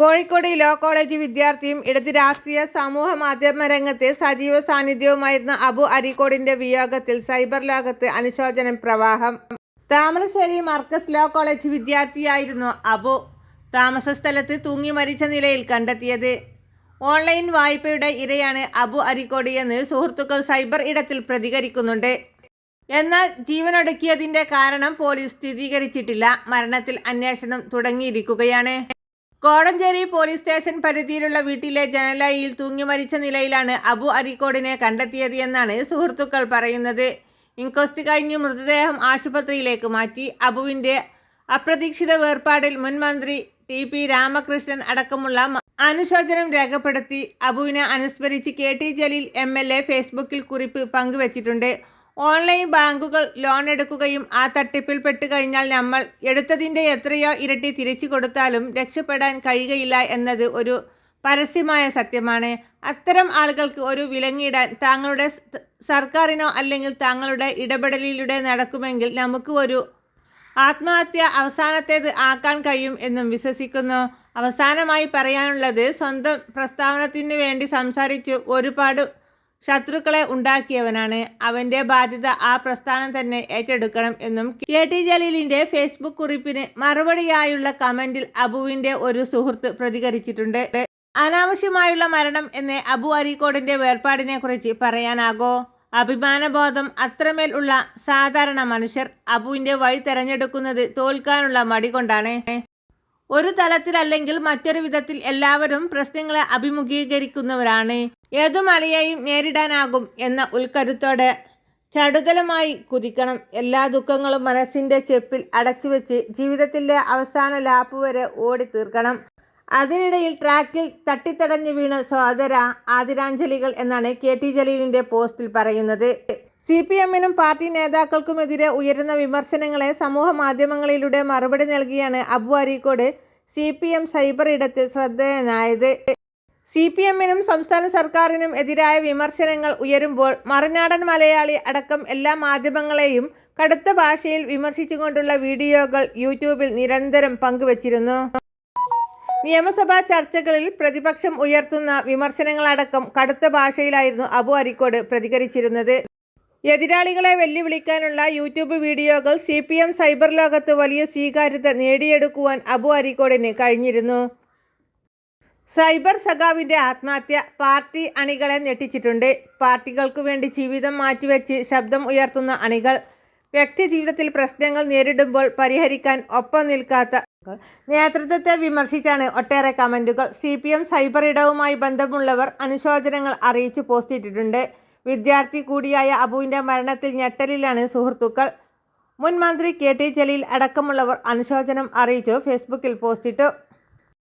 Kozhikode law college വിദ്യാർത്ഥിയും ഇടത് രാഷ്ട്രീയ സമൂഹ മാധ്യമ രംഗത്തെ സജീവ സാന്നിധ്യവുമായിരുന്ന അബു അരിക്കോടിന്റെ വിയോഗത്തിൽ സൈബർ ലോകത്ത് അനുശോചനം പ്രവാഹം. താമരശ്ശേരി മർക്കസ് ലോ കോളേജ് വിദ്യാർത്ഥിയായിരുന്നു അബു. താമസ സ്ഥലത്ത് തൂങ്ങി മരിച്ച നിലയിൽ കണ്ടെത്തിയത്. ഓൺലൈൻ വായ്പയുടെ ഇരയാണ് അബു അരിക്കോടി എന്ന് സുഹൃത്തുക്കൾ സൈബർ ഇടത്തിൽ പ്രതികരിക്കുന്നുണ്ട്. എന്നാൽ ജീവനൊടുക്കിയതിന്റെ കാരണം പോലീസ് സ്ഥിരീകരിച്ചിട്ടില്ല. മരണത്തിൽ അന്വേഷണം തുടങ്ങിയിരിക്കുകയാണ്. കോടഞ്ചേരി പോലീസ് സ്റ്റേഷൻ പരിധിയിലുള്ള വീട്ടിലെ ജനലായിൽ തൂങ്ങി മരിച്ച നിലയിലാണ് അബു അരിക്കോടിനെ കണ്ടെത്തിയത് എന്നാണ് സുഹൃത്തുക്കൾ പറയുന്നത്. ഇൻക്വസ്റ്റ് കഴിഞ്ഞ് മൃതദേഹം ആശുപത്രിയിലേക്ക് മാറ്റി. അബുവിന്റെ അപ്രതീക്ഷിത വേർപാടിൽ മുൻ മന്ത്രി ടി പി രാമകൃഷ്ണൻ അടക്കമുള്ള അനുശോചനം രേഖപ്പെടുത്തി. അബുവിനെ അനുസ്മരിച്ച് K T Jaleel M L A ഫേസ്ബുക്കിൽ കുറിപ്പ് പങ്കുവച്ചിട്ടുണ്ട്. ഓൺലൈൻ ബാങ്കുകൾ ലോൺ എടുക്കുകയും ആ തട്ടിപ്പിൽ പെട്ടു കഴിഞ്ഞാൽ നമ്മൾ എടുത്തതിന്റെ എത്രയോ ഇരട്ടി തിരിച്ചു കൊടുത്താലും രക്ഷപ്പെടാൻ കഴിയുകയില്ല എന്നത് ഒരു പരസ്യമായ സത്യമാണ്. അത്തരം ആളുകൾക്ക് ഒരു വിലങ്ങിടാൻ താങ്കളുടെ സർക്കാരിനോ അല്ലെങ്കിൽ താങ്കളുടെ ഇടപെടലിലൂടെ നടക്കുമെങ്കിൽ നമുക്ക് ഒരു ആത്മഹത്യ അവസാനത്തേത് ആക്കാൻ കഴിയും എന്നും വിശ്വസിക്കുന്നു. അവസാനമായി പറയാനുള്ളത് സ്വന്തം പ്രസ്താവനത്തിന് വേണ്ടി സംസാരിച്ചു ഒരുപാട് ശത്രുക്കളെ ഉണ്ടാക്കിയവനാണ്. അവന്റെ ബാധ്യത ആ പ്രസ്ഥാനം തന്നെ ഏറ്റെടുക്കണം എന്നും കെ ടി ജലീലിന്റെ ഫേസ്ബുക്ക് കുറിപ്പിന് മറുപടിയായുള്ള കമന്റിൽ അബുവിന്റെ ഒരു സുഹൃത്ത് പ്രതികരിച്ചിട്ടുണ്ട്. അനാവശ്യമായുള്ള മരണം എന്ന് അബു അരീക്കോടിന്റെ വേർപാടിനെ കുറിച്ച് പറയാനാകോ? അഭിമാനബോധം അത്രമേൽ ഉള്ള സാധാരണ മനുഷ്യർ അബുവിന്റെ വഴി തെരഞ്ഞെടുക്കുന്നത് തോൽക്കാനുള്ള മടി കൊണ്ടാണ്. ഒരു തലത്തിലല്ലെങ്കിൽ മറ്റൊരു വിധത്തിൽ എല്ലാവരും പ്രശ്നങ്ങളെ അഭിമുഖീകരിക്കുന്നവരാണ്. ഏതു മലയെയും നേരിടാനാകും എന്ന ഉൾക്കരുത്തോടെ ചടുതലമായി കുതിക്കണം. എല്ലാ ദുഃഖങ്ങളും മനസ്സിന്റെ ചെപ്പിൽ അടച്ചു വെച്ച് ജീവിതത്തിലെ അവസാന ലാപ്പ് വരെ ഓടി തീർക്കണം അതിനിടയിൽ ട്രാക്കിൽ തട്ടിത്തടഞ്ഞു വീണ സോദര ആദരാഞ്ജലികൾ എന്നാണ് കെ ടി ജലീലിന്റെ പോസ്റ്റിൽ പറയുന്നത്. സി പി എമ്മിനും പാർട്ടി നേതാക്കൾക്കുമെതിരെ ഉയരുന്ന വിമർശനങ്ങളെ സമൂഹ മാധ്യമങ്ങളിലൂടെ മറുപടി നൽകിയാണ് Abu Areekode C P M cyber ഇടത്തിൽ ശ്രദ്ധേയനായത്. സി പി എമ്മിനും സംസ്ഥാന സർക്കാരിനും എതിരായ വിമർശനങ്ങൾ ഉയരുമ്പോൾ മറുനാടൻ മലയാളി അടക്കം എല്ലാ മാധ്യമങ്ങളെയും കടുത്ത ഭാഷയിൽ വിമർശിച്ചുകൊണ്ടുള്ള വീഡിയോകൾ യൂട്യൂബിൽ നിരന്തരം പങ്കുവച്ചിരുന്നു. നിയമസഭാ ചർച്ചകളിൽ പ്രതിപക്ഷം ഉയർത്തുന്ന വിമർശനങ്ങളടക്കം കടുത്ത ഭാഷയിലായിരുന്നു അബു അരിക്കോട് പ്രതികരിച്ചിരുന്നത്. എതിരാളികളെ വെല്ലുവിളിക്കാനുള്ള യൂട്യൂബ് വീഡിയോകൾ സി പി എം സൈബർ ലോകത്ത് വലിയ സ്വീകാര്യത നേടിയെടുക്കുവാൻ അബു അരിക്കോടിന് കഴിഞ്ഞിരുന്നു. സൈബർ സഖാവിന്റെ ആത്മഹത്യ പാർട്ടി അണികളെ ഞെട്ടിച്ചിട്ടുണ്ട്. പാർട്ടികൾക്കു വേണ്ടി ജീവിതം മാറ്റിവെച്ച് ശബ്ദം ഉയർത്തുന്ന അണികൾ വ്യക്തി ജീവിതത്തിൽ പ്രശ്നങ്ങൾ നേരിടുമ്പോൾ പരിഹരിക്കാൻ ഒപ്പം നിൽക്കാത്ത നേതൃത്വത്തെ വിമർശിച്ചാണ് ഒട്ടേറെ കമന്റുകൾ. സി പി എം സൈബർ ഇടവുമായി ബന്ധമുള്ളവർ അനുശോചനങ്ങൾ അറിയിച്ചു പോസ്റ്റിട്ടിട്ടുണ്ട് വിദ്യാർത്ഥി കൂടിയായ അബുവിന്റെ മരണത്തിൽ ഞെട്ടലിലാണ് സുഹൃത്തുക്കൾ. മുൻ മന്ത്രി കെ ടി ജലീൽ അടക്കമുള്ളവർ അനുശോചനം അറിയിച്ചു. ഫേസ്ബുക്കിൽ പോസ്റ്റിട്ടു.